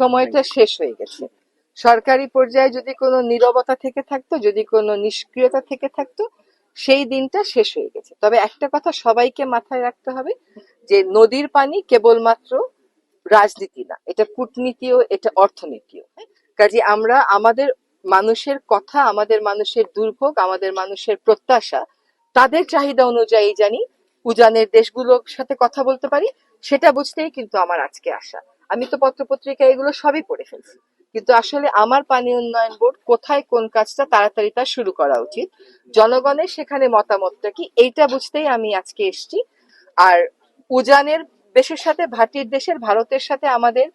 সময়টা শেষ হয়ে গেছে। সরকারি পর্যায়ে যদি কোনো নীরবতা থেকে থাকতো যদি কোনো নিষ্ক্রিয়তা থেকে থাকতো সেই দিনটা শেষ হয়ে গেছে। তবে একটা কথা সবাইকে মাথায় রাখতে হবে যে নদীর পানি কেবলমাত্র রাজনীতি না এটা কূটনীতিও এটা অর্থনীতিও। হ্যাঁ? কাজে আমরা আমাদের মানুষের কথা আমাদের মানুষের দুর্ভোগ আমাদের মানুষের প্রত্যাশা তাদের চাহিদা অনুযায়ী জানি উজানের দেশগুলোর সাথে কথা বলতে পারি সেটা বুঝতেই কিন্তু আমার আজকে আসা আমি তো পত্রপত্রিকা এগুলো সবই পড়ে ফেলছি। কিন্তু আসলে আমার পানি উন্নয়ন বোর্ড কোথায় কোন কাজটা তাড়াতাড়ি তা শুরু করা উচিত? জনগণের সেখানে মতামতটা কি? এইটা বুঝতেই আমি আজকে এসেছি। আর উজানের দেশের সাথে, ভাটির দেশের, ভারতের সাথে আমাদের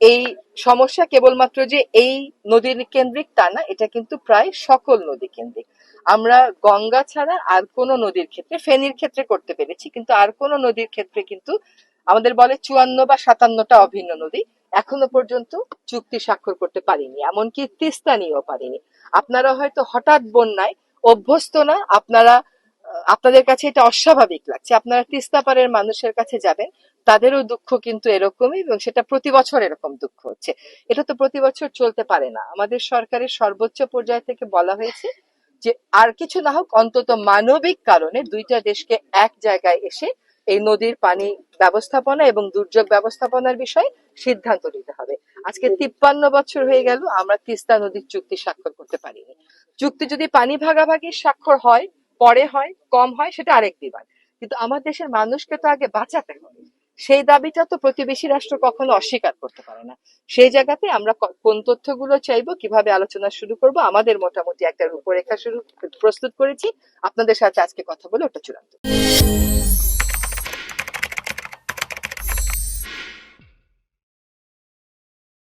এই সমস্যা কেবলমাত্র যে এই নদীর কেন্দ্রিক তা না, এটা কিন্তু প্রায় সকল নদী কেন্দ্রিক। আমরা গঙ্গা ছাড়া আর কোনো নদীর ক্ষেত্রে, ফেনীর ক্ষেত্রে করতে পেরেছি, কিন্তু আর কোনো নদীর ক্ষেত্রে কিন্তু আমাদের বলে চুয়ান্ন বা সাতান্নটা অভিন্ন নদী এখনও পর্যন্ত চুক্তি স্বাক্ষর করতে পারিনি, এমনকি তিস্তা নিয়েও পারিনি। আপনারা হয়তো হঠাৎ বন্যায় অভ্যস্ত না, আপনারা, আপনাদের কাছে এটা অস্বাভাবিক লাগছে। আপনারা তিস্তা পারের মানুষের কাছে যাবেন, তাদেরও দুঃখ কিন্তু এরকমই এবং সেটা প্রতি বছর এরকম দুঃখ হচ্ছে। এটা তো প্রতি বছর চলতে পারে না। আমাদের সরকারের সর্বোচ্চ পর্যায় থেকে বলা হয়েছে যে আর কিছু না হোক, অন্তত মানবিক কারণে দুইটা দেশকে এক জায়গায় এসে এই নদীর পানি ব্যবস্থাপনা এবং দুর্যোগ ব্যবস্থাপনার বিষয়ে সিদ্ধান্ত নিতে হবে। আজকে তিপ্পান্ন বছর হয়ে গেল, আমরা তিস্তা নদীর চুক্তি স্বাক্ষর করতে পারিনি। চুক্তি যদি পানি ভাগাভাগি স্বাক্ষর হয়, পরে হয়, কম হয়, সেটা আরেক বিবাদ। কিন্তু আমার দেশের মানুষকে তো আগে বাঁচাতে হবে। সেই দাবিটা তো প্রতিবেশী রাষ্ট্র কখনো অস্বীকার করতে পারে না। সেই জায়গাতে আমরা কোন তথ্যগুলো চাইব, কীভাবে আলোচনা শুরু করব, আমাদের মোটামুটি একটা রূপরেখা শুরু প্রস্তুত করেছি। আপনাদের সাথে আজকে কথা বলে ওটা চূড়ান্ত।